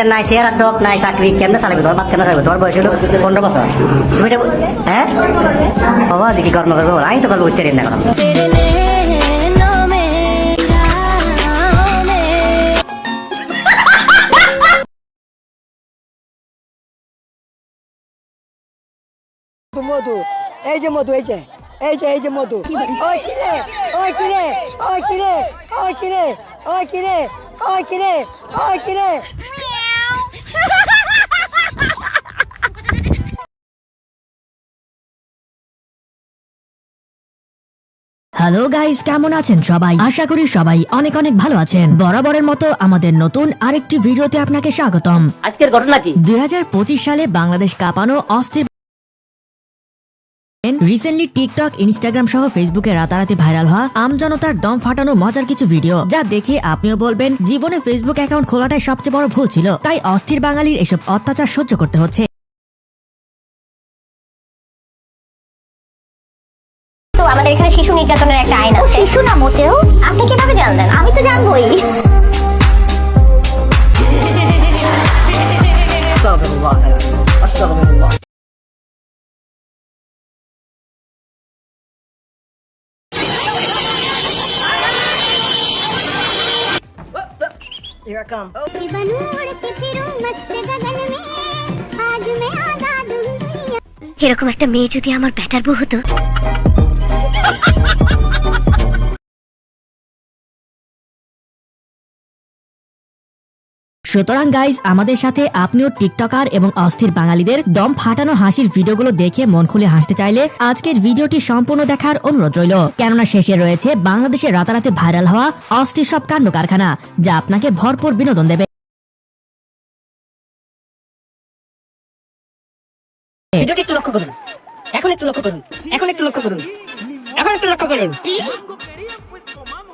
বেতন নাই চেহারা ডক নাই চাকরি কেমনে চালাবি তোর? বাদ কেন চালাবি তোর বয়স হলো পনেরো বছর। তুমি হ্যাঁ বাবা যে কি কর্ম করব আমি তো কাল করতে না কথা মধু এই যে মধু এই যে এই যে এই যে মধু। ওই কিরে ওই কিরে ওই কিরে ওই কিরে ওই কিরে ওই কিরে ওই কিরে হ্যালো গাইস কেমন আছেন সবাই? আশা করি সবাই অনেক অনেক ভালো আছেন। বরাবরের মতো আমাদের নতুন আরেকটি ভিডিওতে আপনাকে স্বাগতম। আজকের ঘটনা কি? দুই সালে বাংলাদেশ কাঁপানো অস্থির রিসেন্টলি টিকটক ইনস্টাগ্রাম সহ ফেসবুকে রাতারাতি ভাইরাল হওয়া আমজনতার দম ফাটানো মজার কিছু ভিডিও যা দেখে আপনিও বলবেন জীবনে ফেসবুক অ্যাকাউন্ট খোলাটাই সবচেয়ে বড় ভুল ছিল। তাই অস্থির বাঙালির এসব অত্যাচার সহ্য করতে হচ্ছে। আমাদের এখানে শিশু নির্যাতনের একটা আইন আছে। শিশু না মোটেও? আপনি কীভাবে জানলেন? আমি তো জানবই। এরকম একটা মেয়ে যদি আমার ব্যাটার বউ হতো? সুতরাং গাইজ আমাদের সাথে আপনিও টিকটকার এবং অস্থির বাঙালিদের দম ফাটানো হাসির ভিডিওগুলো দেখে মন খুলে হাসতে চাইলে আজকের ভিডিওটি সম্পূর্ণ দেখার অনুরোধ রইল। কেননা শেষে রয়েছে বাংলাদেশে রাতারাতি ভাইরাল হওয়া অস্থির সব কাণ্ড কারখানা যা আপনাকে ভরপুর বিনোদন দেবে। ভিডিওটি একটু লক্ষ্য করুন। এখন একটু লক্ষ্য করুন। এখন একটু লক্ষ্য করুন। একটু লক্ষ্য করুন।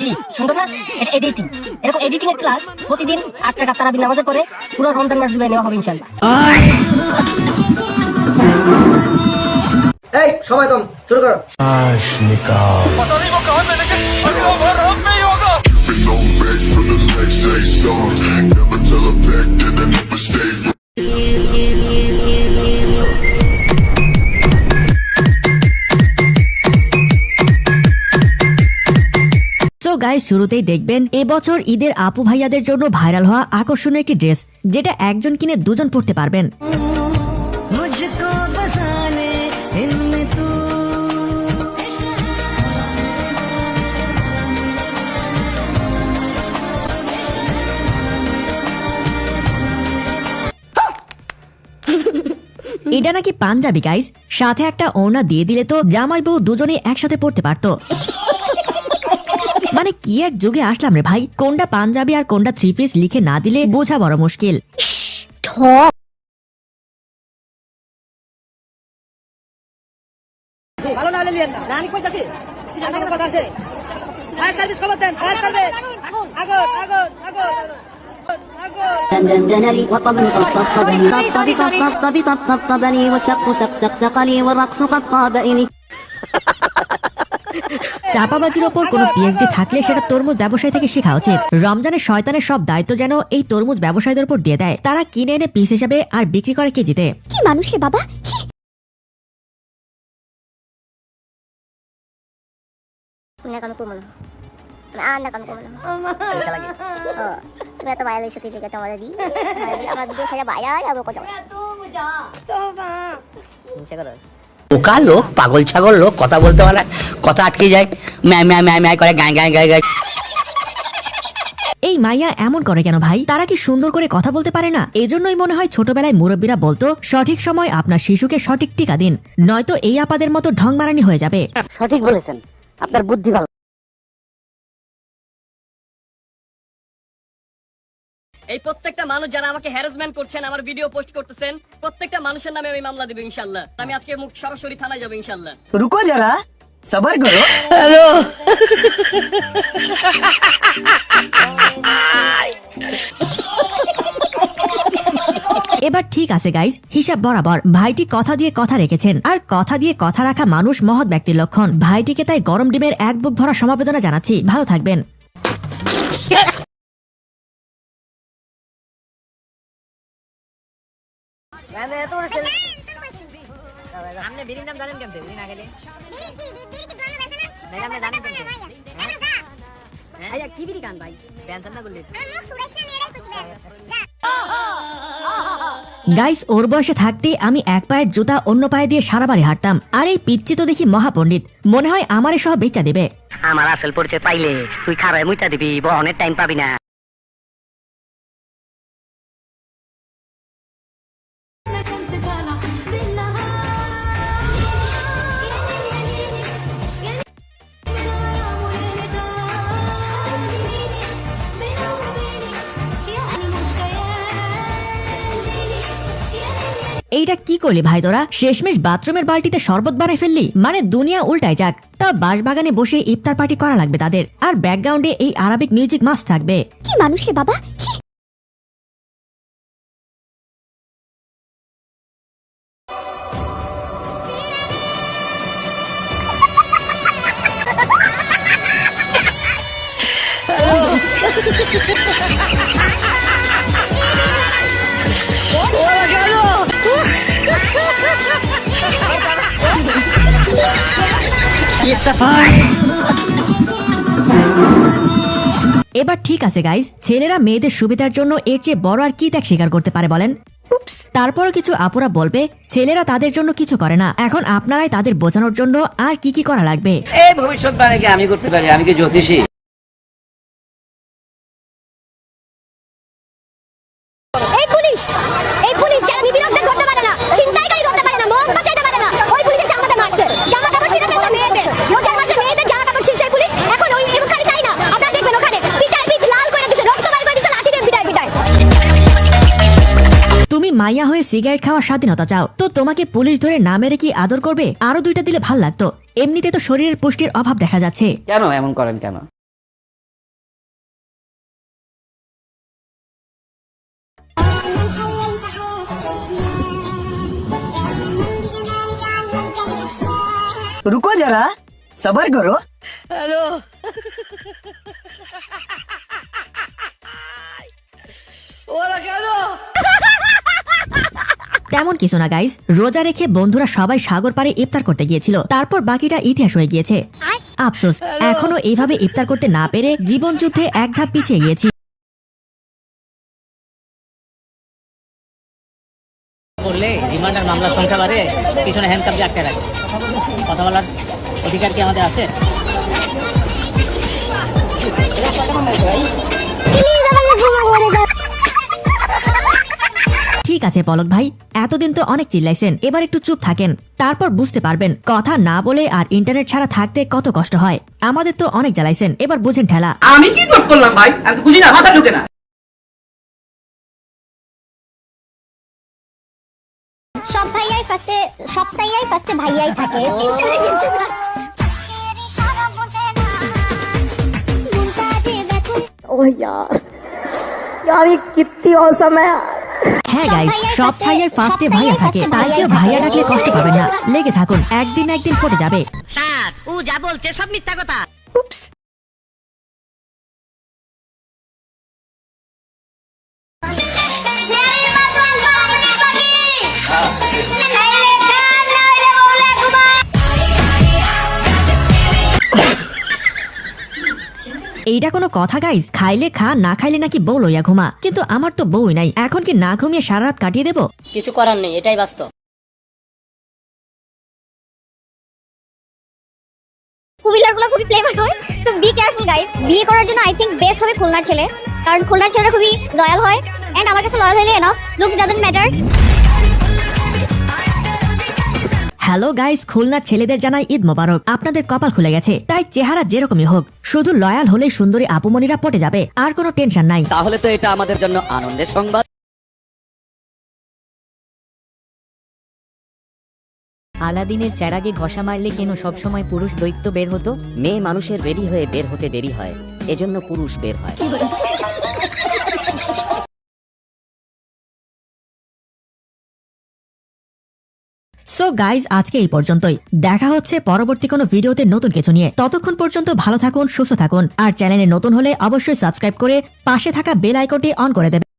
কি সুন্দর না এটা এডিটিং এরকম এডিটিং এর ক্লাস প্রতিদিন আট টাকা তারাবি নামাজের পরে পুরো রমজান মাস জুড়ে নেওয়া হবে ইনশাল্লাহ এই সময় কম। শুরু করো। Been on back for the next say song. Never tell a back that I guys শুরুতেই দেখবেন এবছর ঈদের আপু ভাইয়াদের জন্য ভাইরাল হওয়া আকর্ষণীয় একটি ড্রেস যেটা একজন কিনে দুজন পড়তে পারবেন। এটা নাকি পাঞ্জাবি গাইস সাথে একটা ওড়না দিয়ে দিলে তো জামাই বউ দুজনেই একসাথে পড়তে পারতো। মানে কি এক যুগে আসলাম রে ভাই কোনটা পাঞ্জাবি আর কোনটা থ্রি পিস লিখে না দিলে বোঝা বড় মুশকিল ভালো না হলে লিয়েন না রানি কইতাছি সিজন নাম্বার কথা আছে ফায়ার সার্ভিস খবর দেন ফায়ার সার্ভিস আগর আগর আগর আগর دندنني وطبل طبطبني طبطب طبطب طبطبني وسق سق سق سقني والرقص قد طابني চাপাবাজির ওপর কোনো পিএইচডি থাকলে সেটা তরমুজ ব্যবসায়ী থেকে শেখা উচিত। রমজানের শয়তানের সব দায়িত্ব যেন এই তরমুজ ব্যবসায়ীদের উপর দিয়ে দেয়। তারা কিনে এনে পিস হিসেবে আর বিক্রি করে কেজিতে কি মানুষ রে বাবা? না কাম করব না আর কাম করব না তুমি এত বাইরে এসো কি থেকে তোমার দি আমার দুটো ছেলে বাইরে যাব কোথাও বোকা লোক পাগল ছাগল লোক কথা বলতে পারে কথা আটকে যায়। ম্যায় ম্যায় ম্যায় ম্যায় করে গায় গায় গায় গায় এই মাইয়া এমন করে কেন ভাই? তারা কি সুন্দর করে কথা বলতে পারে না? এজন্যই মনে হয় ছোটবেলায় মুরব্বীরা বলতো সঠিক সময় আপনার শিশুকে সঠিক টিকা দিন নয়তো এই আপাদের মতো ঢং মারানি হয়ে যাবে। সঠিক বলেছেন। আপনার বুদ্ধি ভালো। এই প্রত্যেকটা মানুষ যারা আমাকে হ্যারাসমেন্ট করছেন আমার ভিডিও পোস্ট করতেছেন প্রত্যেকটা মানুষের নামে আমি মামলা দেবো ইনশাল্লাহ। আমি আজকে মুখ সরাসরি থানায় যাব ইনশাল্লাহ। রুকো যারা সবার করো। হ্যালো। এবার ঠিক আছে গাইজ হিসাব বরাবর ভাইটি কথা দিয়ে কথা রেখেছেন আর কথা দিয়ে কথা রাখা মানুষ মহৎ ব্যক্তির লক্ষণ। ভাইটিকে তাই গরম ডিমের এক বুক ভরা সমাবেদনা জানাচ্ছি। ভালো থাকবেন। আপনি বিড়ির নাম জানেন কেমতে? বিড়ি না গেলে? কি বিড়ি গান ভাই? প্যান্টার না বললি গাইস ওর বয়সে থাকতে আমি এক পায়ের জুতা অন্য পায়ে দিয়ে সারা বাড়ি হাঁটতাম। আর এই পিচ্ছি তো দেখি মহাপণ্ডিত। মনে হয় আমারে সহ বেচা দেবে। আমার আসল পরিচয় পাইলে তুই খারাপ মুইতা দিবি বহনের টাইম পাবি না। এইটা কি করলি ভাই তোরা? শেষমেশ বাথরুমের বালতিতে শরবত বানাই ফেললি? মানে দুনিয়া উল্টায় যাক। তা বাঁশবাগানে বসে ইফতার পার্টি করা লাগবে তাদের। আর ব্যাকগ্রাউন্ডে এই আরবিক মিউজিক মাস্ট থাকবে। কি মানুষ রে বাবা? ছি। এবার ঠিক আছে গাইজ ছেলেরা মেয়েদের সুবিধার জন্য এর চেয়ে বড় আর কি ত্যাগ স্বীকার করতে পারে বলেন? তারপর কিছু আপুরা বলবে ছেলেরা তাদের জন্য কিছু করে না। এখন আপনারাই তাদের বোঝানোর জন্য আর কি কি করা লাগবে? এই ভবিষ্যৎবাণীকে আমি করতে পারি আমি কি জ্যোতিষী? মাইয়া হয়ে সিগারেট খাওয়ার স্বাধীনতা চাও তো তোমাকে পুলিশ ধরে না মেরে কি আদর করবে আরো দুইটা দিলে ভাল লাগতো এমনিতে তো শরীরের পুষ্টির অভাব দেখা যাচ্ছে কেন এমন করেন কেন रुको जरा सबर करो তেমন কিছু না গাইস রোজা রেখে বন্ধুরা সবাই সাগর পাড়ে ইফতার করতে গিয়েছিল। তারপর বাকিটা ইতিহাস হয়ে গিয়েছে। আফসোস এখনও এইভাবে ইফতার করতে না পেরে জীবন যুদ্ধে এক ধাপ পিছিয়ে গিয়েছি। করলে রিমান্ড আর মামলার সংখ্যা বাড়ে পিছনে হ্যান্ডকাপ দিয়ে আটকে রাখে। কথা বলার অধিকার কি আমাদের আছে? ঠিক আছে পলক ভাই। এতদিন তো অনেক চিল্লাইছেন এবার একটু চুপ থাকেন। তারপর বুঝতে পারবেন কথা না বলে আর ইন্টারনেট ছাড়া থাকতে কত কষ্ট হয়। আমাদের তো অনেক জ্বালাইছেন এবার বুঝেন ঠেলা। আমি কি দোষ করলাম ভাই? আমি তো বুঝি না মাথা ঢুকে না। সব ভাইয়াই ফার্স্টে সব সাইয়াই ফার্স্টে ভাইয়াই থাকে। কিচ্ছু না কিচ্ছু না। হ্যাঁ গাইস সব ছাইয়ের ফার্স্টে ভাইয়া থাকে তাই কেউ ভাইয়া ডাকলে কষ্ট পাবেন না। লেগে থাকুন একদিন একদিন পড়ে যাবে। স্যার ও যা বলছে সব মিথ্যা কথা। এইটা কোনো কথা গাইস খাইলে খা না খাইলে নাকি বউ লইয়া ঘুমা। কিন্তু আমার তো বউই নাই। এখন কি না ঘুমিয়ে সারা রাত কাটিয়ে দেবো? কিছু করার নেই এটাই বাস্তব। কুমিল্লারগুলো খুবই হয়। তো বি কেয়ারফুল গাইস বিয়ে করার জন্য আই থিংক বেস্ট হবে খুলনার ছেলে। কারণ খুলনার ছেলেরা খুবই লয়াল হয়। এন্ড আমার কাছে লয়াল হলে enough looks doesn't matter hello guys খুলনার ছেলেদের জানাই ঈদ মোবারক। আপনাদের কপাল খুলে গেছে তাই চেহারা যেরকমই হোক শুধু লয়াল হলেই সুন্দরী আপুমনিরা পটে যাবে আর কোনো টেনশন নাই। তাহলে তো এটা আমাদের জন্য আনন্দের সংবাদ। আলাদিনের চেরাগে ঘষা মারলে কেন সবসময় পুরুষ দৈত্য বের হতো? মেয়ে মানুষের রেডি হয়ে বের হতে দেরি হয় এজন্য পুরুষ বের হয়। সো গাইজ আজকে এই পর্যন্তই। দেখা হচ্ছে পরবর্তী কোনো ভিডিওতে নতুন কিছু নিয়ে। ততক্ষণ পর্যন্ত ভালো থাকুন, সুস্থ থাকুন। আর চ্যানেলে নতুন হলে অবশ্যই সাবস্ক্রাইব করে পাশে থাকা বেল আইকনটি অন করে দেবেন।